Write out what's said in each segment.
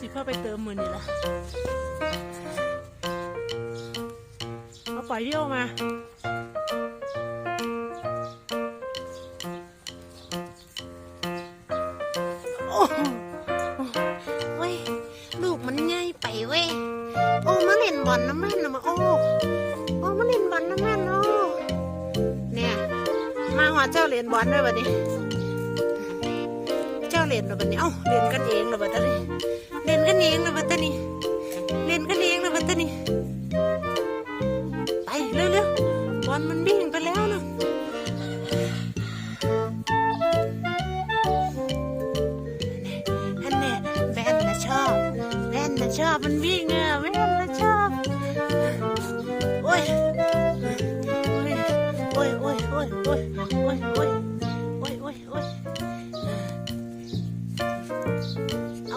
สิเข้าไปเติมมือนี่ละเอาปล่อยเดี่ยวมาโอ้โหเว้ยลูกมันใหญ่ไปเว้ยโอ้มาเล่นบอลน้ำแม่นนะมาโอ้โอ้มาเล่นบอลน้ำแม่นโอ้เนี่ยมาหัวเจ้าเล่นบอลด้วยบัดนี้ เจ้าเล่นแล้วบัดนี้เอ้าเล่นกันเองแล้วบัดนี้ เองนะบัตตานี่เล่นกันเองนะบัตตานี่ไปเร็วๆบอลมันวิ่ง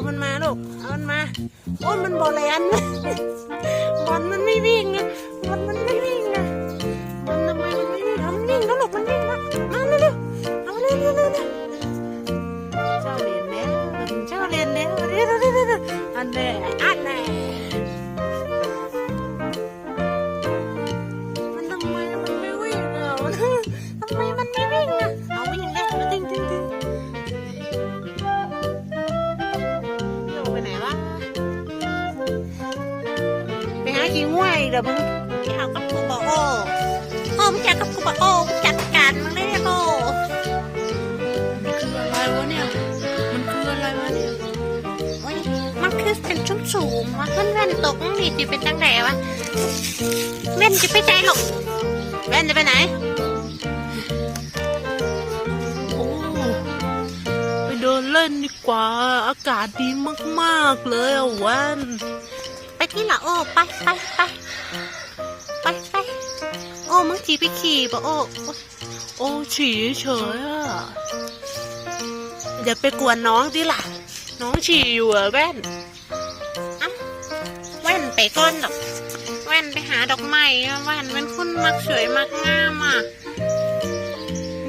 มันมาลูก เอามันมา โอ้ยมันบอลแลนบอลมันไม่วิ่งนะบอลมันไม่วิ่งนะบอลทำไมมันไม่วิ่งทำนวิ่งแล้วลูกมันวิ่งแล้วมาเร็วๆเอาเร็วๆเร็วๆเร็วเจ้าเรียนแล้วเจ้าเรียนแล้วเรียนเรียนเรียนอันแน่อั ไปไหนวะไปหาขี้ง่วยเดี๋ยวมึงไปหากับกูบอกโอ้โอ้มึงจักกับกูบอกโอ้มึงจัดการมึงได้โอ้มันคืออะไรวะเนี่ย มันคืออะไรวะเนี่ยโอ้ยมันคือเป็นชุ่มสูงวะมันแว่นตกนี่จะเป็นจังไดวะแว่นจะไปใจหรอกแว่นจะไปไหน กว่า อากาศดีมากๆเลยอะแวันไปที่ละโอ้ไปไปไปไปไปโอ้มึงจีไปขี่ปะโอ้โอ้ยโอ้ฉี่เฉยๆอะอย่าไปกวนน้องดิล่ะ น้องฉี่อยู่อะแว่นแว่นไปก้อนดอกแว่นไปหาดอกไม้อะแว่นเป็นคนมักสวยมักงามอะ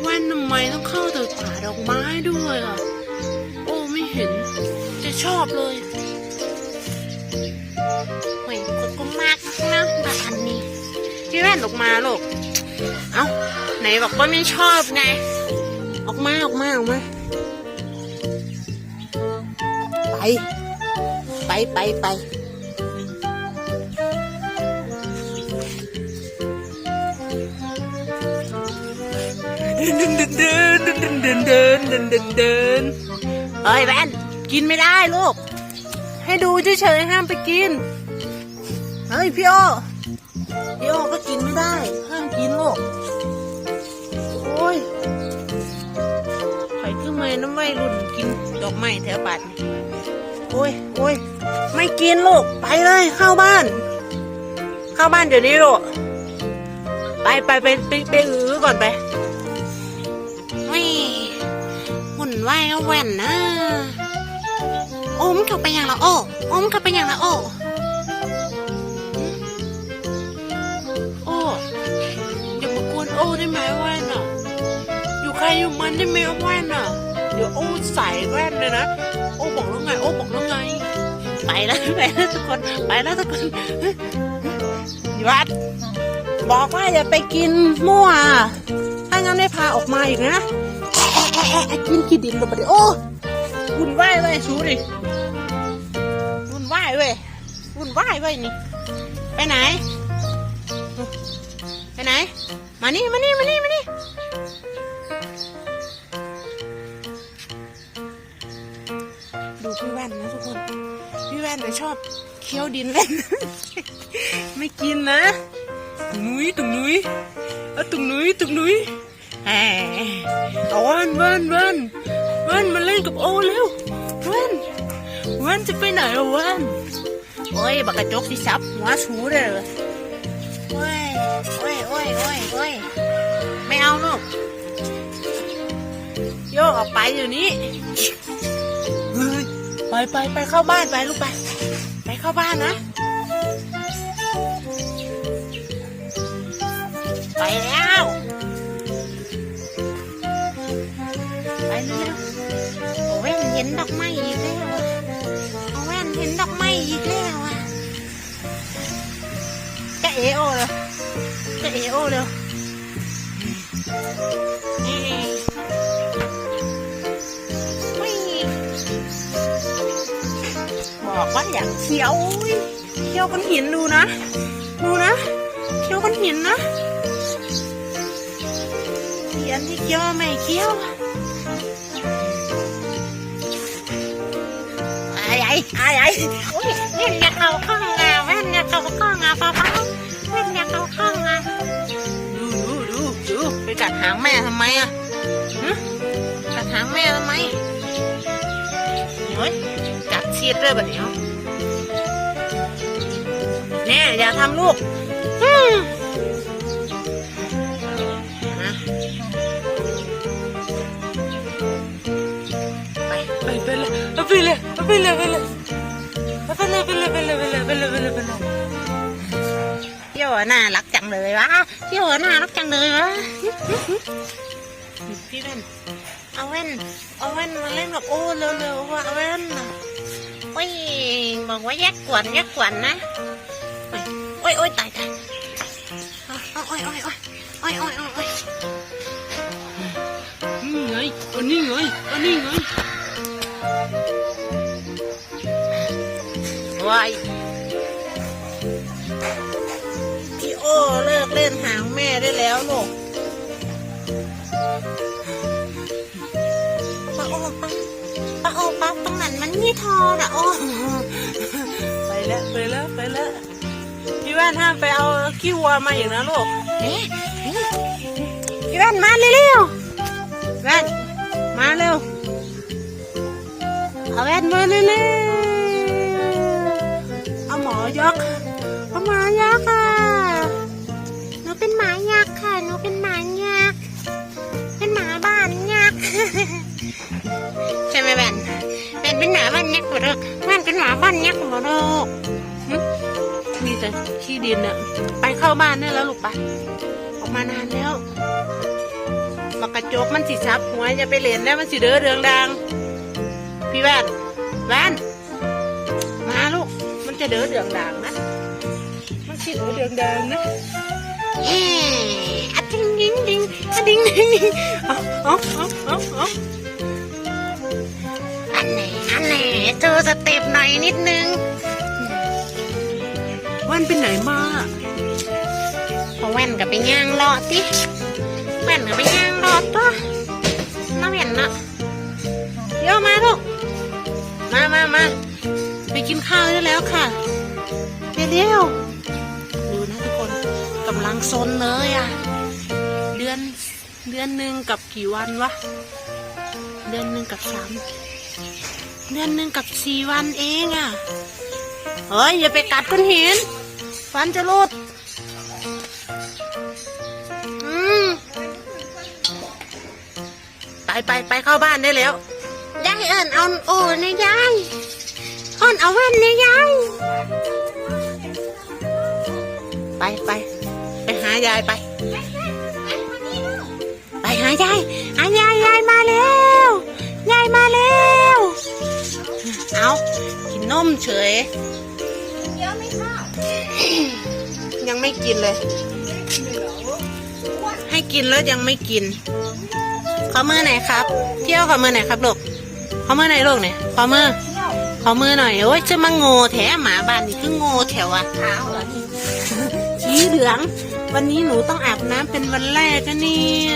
แว่นทำไมต้องเข้าแต่ป่าดอกไม้ด้วยอะโอ้ไม่ เห็นจะชอบเลยเฮ้ยก็ก็มากนะแบบอันนี้ พี่แว่นออกมาลูก เอ้า ไหนบอกว่าไม่ชอบไง ออกมาออกมาออกมา ไป ไปไปไปเดินเดินเดินเดินเดินเดินเดินเดิน เดินเฮ้ยแว่นกินไม่ได้ลูก ให้ดูเฉยๆห้ามไปกิน เฮ้ยพี่โอพี่โอก็กินไม่ได้ ห้ามกินลูก โอ้ยไปขึ้นมาน้ำไม้รุ่นกินดอกไม้แถวบัดนี่โอ้ยโอ้ยไม่กินลูก ไปเลยเข้าบ้าน เข้าบ้านเดี๋ยวนี้ลูก ไปไปไปไปไปอือก่อนไป อ้มนเข้าไปอย่างละโอ้โอ้มนเข้าไปอย่างละโอ้โอ้อย่ามากวนโอ้ได้ไหมแว่นอะ อยู่ใครอยู่มันได้ไหมแว่นอะ เดี๋ยวโอ้ใส่แว่นเลยนะ โอ้บอกแล้วไง โอ้บอกแล้วไง ไปแล้วไปแล้วทุกคน ไปแล้วทุกคนยวัด บอกว่าอย่าไปกินมั่ว ถ้างั้นไม่พาออกมาอีกนะ กินขี้ดินลงไปดิโอ้วุ่นวายเลยชูดิ วุ่นวายเว้นี่ ไปไหน ไปไหน มานี่มานี่มานี่มานี่ดูพี่แว่นนะทุกคน พี่แว่นน่ะชอบเคี้ยวดินเล่น ไม่กินนะ ตุงนุ้ยตุงนุ้ยเอาตุงนุ้ยตุงนุ้ยแหมเอาแว่นแว่นแว่นแว่นมาเล่นกับโอเร็วแว่นแว่นจะไปไหนอะแว่น โอ้ยบักกระจกที่ซับหัวสูเด้อโอ้ยโอ้ยโอ้ยโอ้ยโอ้ยไม่เอาลูกโยกออกไปอยู่นี้ไปไปไปเข้าบ้านไปลูกไป ไปเข้าบ้านนะ ไปแล้ว ไปเร็วโอ้แว่นเห็นดอกไม้อีกแล้ว เอโอเลยจะเอโอเร็วเอ๊ะอุ๊ยบอกว่าอยากเขียวอุ๊ยเขียวก้อนหินดูนะ ดูนะเขียวก้อนหินนะเขียนที่เขียวไม่เขียวอ้ไอ้ไอ้ไอ้โอ้ยเล่นยากเอาข้องอะแว่นยาเอาข้องอะป้าป้า แว่นอยากเอาข้องอะดูดูดูดูไปกัดหางแม่ทำไมอะฮะกัดหางแม่ทำไมโอ้ยกัดเชียดเลยแบบนี้เอาแน่อย่าทำลูกอืมนะไปไปไปเลยเอาไปเลยเอาไปเลยไปเลยเอาไปเลยไปเลยไปเลยไปเลยไปเลย ไปเลยไปเลยเที่ยวน่ารักจังเลยวะเที่ยวน่ารักจังเลยวะพี่แว่นเอาแว่นเอาแว่นมาเล่นกับโอ้เร็วๆว่ะเอาแว่นน่ะโอ้ยบอกว่าแยกกวนแยกกวนนะโอ้ยโอ้ยโอ้ยตายตายเอาโอ้ยโอ้ยโอ้ยโอ้ยโอ้ยโอ้ยโอ้ยนี่ไงอันนี้ไงอันนี้ไงว้าย เลิกเล่นหางแม่ได้แล้วลูกป้าโอ้ป้าป้าโอ้ป้าตรงนั้นมันมีทอน่ะโอ้ไปแล้วไปแล้วไปแล้วพี่แว่นห้ามไปเอาขี้วัวมาอีกนะลูกเอ๊ะนี่พี่แว่นมาเร็วๆแว่นมาเร็วเอาแว่นมาเร็วๆเอาหมอยักษ์เอาหมายักษ์ค่ะหนู เป็นหมายักษ์ค่ะหนูเป็นหมายักษ์เป็นหมาบ้านยักษ์ใช่ไหมแว่นแว่นเป็นหมาบ้านยักษ์หมดเลยแว่นเป็นหมาบ้านยักษ์หมดเลยมีแต่ขี้ดินอะไปเข้าบ้านได้แล้วลูกไปออกมานานแล้วบอกกระจกมันสิซับหัวจะไปเล่นแล้วมันสิเด้อเรืองดังพี่แว่นแว่นมาลูกมันจะเด้อเรืองดังนะมันขี้หัวเดืองแดงนะ เอ๊ะอะดิ้งดิ้งดิ้งอะดิ้งดิ้งดิ้งเอาเอาเอาเอาเอาอันไหนอันไหนเจอสเต็ปหน่อยนิดนึงแว่นไปไหนมาพอแว่นกับไปย่างเลาะติแว่นกับไปย่างเลาะตัวน้าแว่นนะเดี๋ยวมาลูกมามามาไปกินข้าวได้แล้วค่ะเร็วำลังซนเลยอะ เดือนเดือนหนึ่งกับกี่วันวะ เดือนหนึ่งกับสามเดือนหนึ่งกับสี่วันเองอะ เฮ้ย อย่าไปกัดก้อนหิน ฟันจะหลุดอืมไปไปไปเข้าบ้านได้แล้วยายเอิญเอาโอ้นี่ยายเอิญเอาแว่นนี่ยาย ไปไปายายไป ไปหายายหายายยายมาแล้วยายมาแล้วเอากินนมเฉยยังไม่กินเลย ให้กินแล้วยังไม่กินขอมือไหนอยครับ เที่ยวขอมือไหนอยครับลูกขอมือไหนอยลูกเนี่ยขอมือขอมือหน่อยโอ้ยจะมาโง่แถหมาบ้านนี่คือโง่แถวอะเท้าเหรอชี้เหลือง วันนี้หนูต้องอาบน้ำเป็นวันแรกนะเนี่ย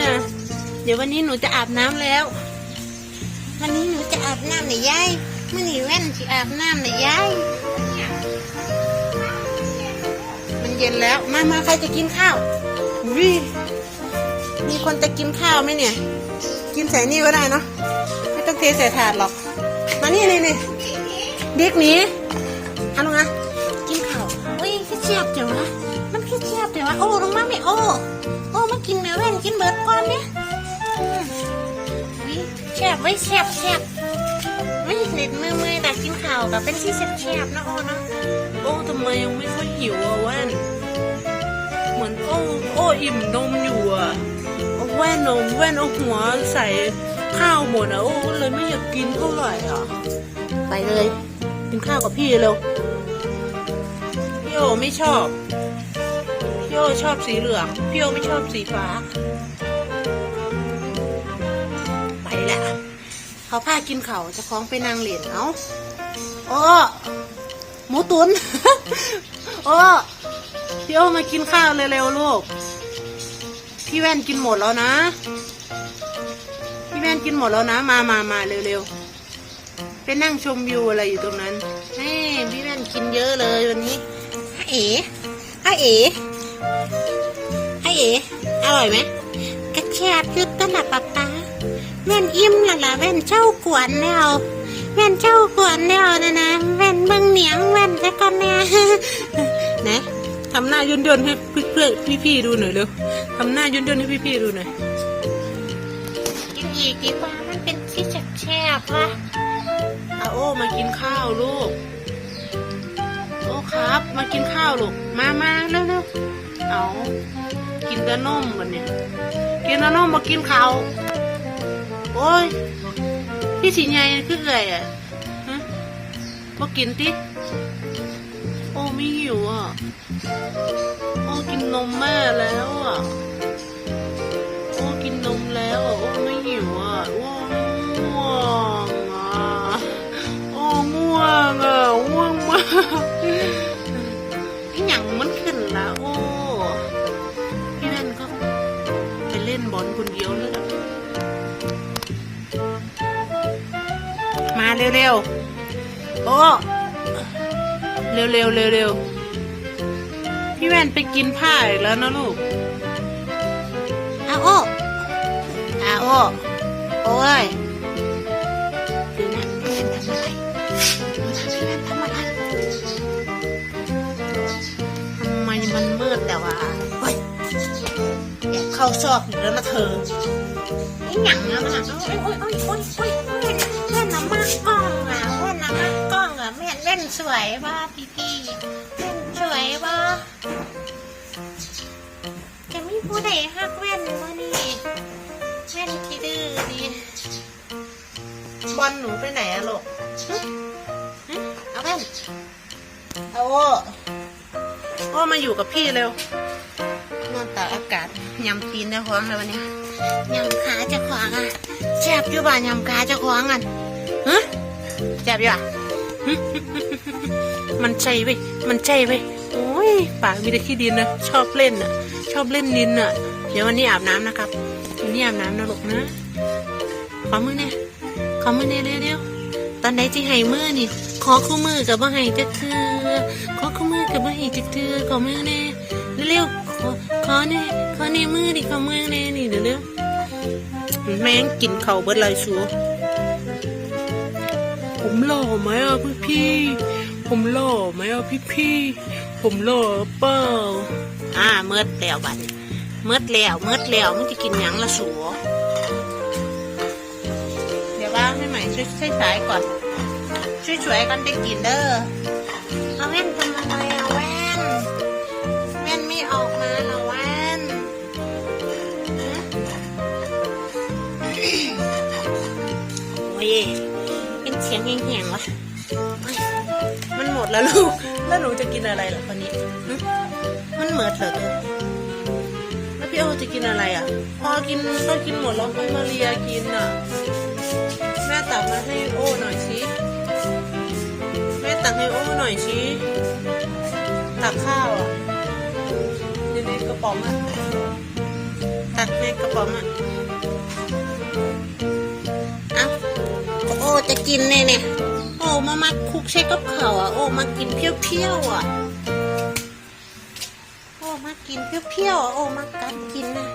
เดี๋ยววันนี้หนูจะอาบน้ำแล้ว วันนี้หนูจะอาบน้ำหน่อยยายเมื่อนี่แว่นที่อาบน้ำหน่อยยายมันเย็นแล้วมามาใครจะกินข้าววิมีคนจะกินข้าวไหมเนี่ย กินใส่นี่ก็ได้เนาะไม่ต้องเทใส่ถาดหรอก มานี่นี่นี่เด็กหนีเอาลงมา วะโอ้ลงมาไม่โอ้โอ้มากินแม่แว่นกินเบิดก่อนเนี่ยวิแซ่บไว้แซ่บแซ่บไม่เน็ดมือมือแต่กินข้าวกับเป็นที่แซ่บแซ่บๆนะโอ้นะโอ้ทำไมยังไม่ค่อยหิวอะแว่นเหมือนโอ้โอ้อิ่มนมอยู่อะแว่นนมแว่นเอาหัวใส่ข้าวหมดอะโอ้เลยไม่อยากกินเท่าไหร่อะไปเลยกินข้าวกับพี่เร็วพี่โอไม่ชอบ โอชอบสีเหลือง พี่โอไม่ชอบสีฟ้า ไปละเขาพากินเขาจะคล้องไปนางเหรียญเอาโอ้หมูตุนโอ้พี่โอมากินข้าวเร็วๆลูก พี่แว่นกินหมดแล้วนะ พี่แว่นกินหมดแล้วนะ มามามาเร็วๆไปนั่งชมวิวอะไรอยู่ตรงนั้นเฮ้พี่แว่นกินเยอะเลยวันนี้ฮะเอ๋ฮะ เอ๋ฮะเอ๋อร่อยไหมกระแชบยุดตลับป๊าป๊าแว่นอิ่มและล่ะแว่นเจ้ากวนแล้วแว่นเจ้ากวนแล้วนะนะแว่นเบิ่งเหนียงแว่นจะก่อนแน่นะทำหน้าย่นย่นๆให้เพื่อนๆพี่ๆดูหน่อยเร็วทำหน้าย่นย่นๆให้พี่ๆดูหน่อยกินอีกดีกว่ามันเป็นที่แฉบๆว่ะอาโอ้มากินข้าวลูกโอ้ครับ มากินข้าวลูกมามาเร็วเร็วๆเอา กินแต่นมวันเนี่ยกินแต่นมมากินข้าวโอ้ยพี่สีใหญ่คือเอ่ยอะฮะมากินติโอ้ไม่หิวอะโอ้กินนมแม่แล้วอะ เร็วๆโอ้เร็วๆเร็วๆพี่แว่นไปกินผ้าอีกแล้วนะลูกอาโอ้อาโอ้โอ้ยดูนะพี่แว่นทำอะไรดูนะพี่แว่นทำอะไรทำไมมันมืดแต่ว่าเฮ้ยแอบเข้าซอกอยู่แล้วนะเธอไอ้หยังนะมันอะโอ้ยโอ้ยโอ้ยโอ้ย อะแม่นแว่นสวยป่ะพี่พี่แว่นสวยป่ะจะมีผู้ใดฮักแว่นวะนี่แว่นขี้ดื้อนี่บอลหนูไปไหนอะลูกเอาแว่นเอาโอ้โอ้มาอยู่กับพี่เร็วนอนตากอากาศยำตีนได้ขวางเลยวันนี้ยำขาจะขวางอะแจบอยู่บ้านยำขาจะขวางอะฮะแจบอยู่อะ มันใจเว้ยมันใจเว้ยโอ้ยปากมีแต่ขี้ดินนะชอบเล่นอะ ชอบเล่นดินอะ เดี๋ยววันนี้อาบน้ำนะครับวันนี้อาบน้ำนะลูกนะขอมือเนี่ยขอมือเนี่ยเร็วๆตอนไหนที่ให้มือนี่ขอคู่มือกับบ่ให้จักเทือขอคู่มือกับบ่ให้จักเทือขอมือเนี่ยเร็วๆขอขอเนี่ยขอเนี่ยมือดิขอมือเนี่ยนี่เร็วๆแม่งกินเข่าเบิดเลยชัว ผมหล่อไหมอะพี่พี่ ผมหล่อไหมอะพี่พี่ ผมหล่อเปล่าอ่าเมื่อแล้วบัดนี้เมื่อแล้วเมื่อแล้วมันจะกินหยังละสัวเดี๋ยวว่างให้ใหม่ช่วยช่วยสายก่อน ช่วยช่วยๆกันไปกินเด้อ แหงๆวะมันหมดแล้วลูก แล้วหนูจะกินอะไรล่ะคนนี้ มันเหมือนเหรอตัวแล้วพี่โอจะกินอะไรอะ พอกินก็กินหมดแล้วให้มาเรียกินอะ แม่ตักมาให้โอหน่อยสิแม่ตักให้โอหน่อยสิตักข้าวอะอยู่ในกระป๋องอะตักในกระป๋องอะ จะกินเนี่ยเนี่ยโอ้มามาคุกใช้กับข้าอะโอ้มากินเพี้ยวๆอะโอ้มากินเปรี้ยวๆอะโอ้มากัดกินนะ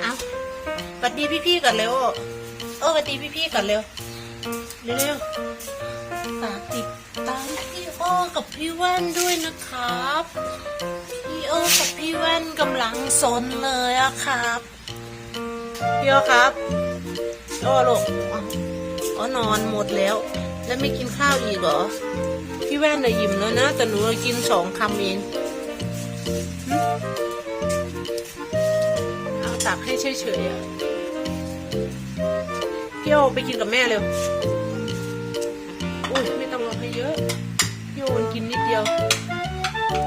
เอาสวัสดีพี่ๆก่อนเร็วโอ้สวัสดีพี่ๆก่อนเร็วเร็วฝากติดตามพี่โอ้กับพี่แว่นด้วยนะครับพี่โอ้กับพี่แว่นกำลังสนเลยอะครับ พี่โอครับโอ้ลูกอ๋ออ๋อนอนหมดแล้ว แล้วไม่กินข้าวอีกเหรอ พี่แว่นน่ะยิ้มแล้วนะ แต่หนูกินสองคำเองเอาตักให้เฉยๆอะพี่โอไปกินกับแม่เร็ว อุ้ยไม่ต้องรอให้เยอะ พี่โอมันกินนิดเดียว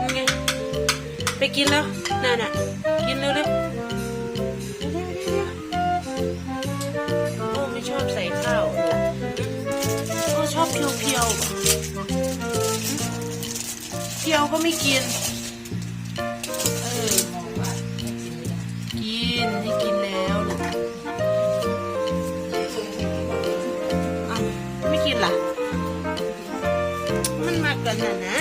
ยังไง ไปกินแล้วนั่นน่ะ กินเร็วเยวเพียวๆเพียวก็ไม่กิน เออกินให้กินแล้วนะอ้าวไม่กินล่ะ มันมากกันน่ะนะ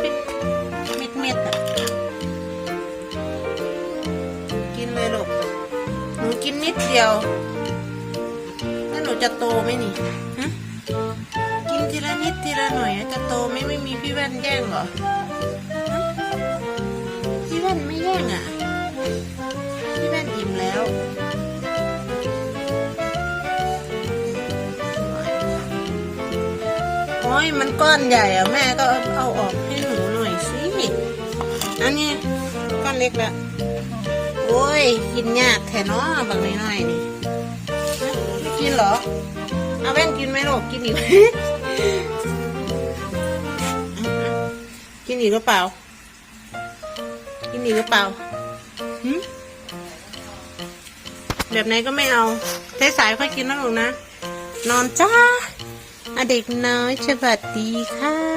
เป็นเม็ดเม็ดๆอะ กินเลยลูกหนูกินนิดเดียวแล้วหนูจะโตไหมนี่ ละหน่อยจะโตไหมไม่มีพี่แว่นแย่งเหรอ พี่แว่นไม่แย่งอะ พี่แว่นอิ่มแล้วโอ้ยมันก้อนใหญ่อะ แม่ก็เอาออกให้หนูหน่อยสิ อันนี้ก้อนเล็กแล้วโอ้ย กินยากแท้เนาะบางน้อยๆนี่ไม่กินเหรอ เอาแว่นกินไหมลูกกินอีกไหม กินอีกหรือเปล่า กินอีกหรือเปล่าหึแบบไหนก็ไม่เอาสายค่อยกินนะลูกนะ นอนจ้าอเด็กน้อยสวัสดีค่ะ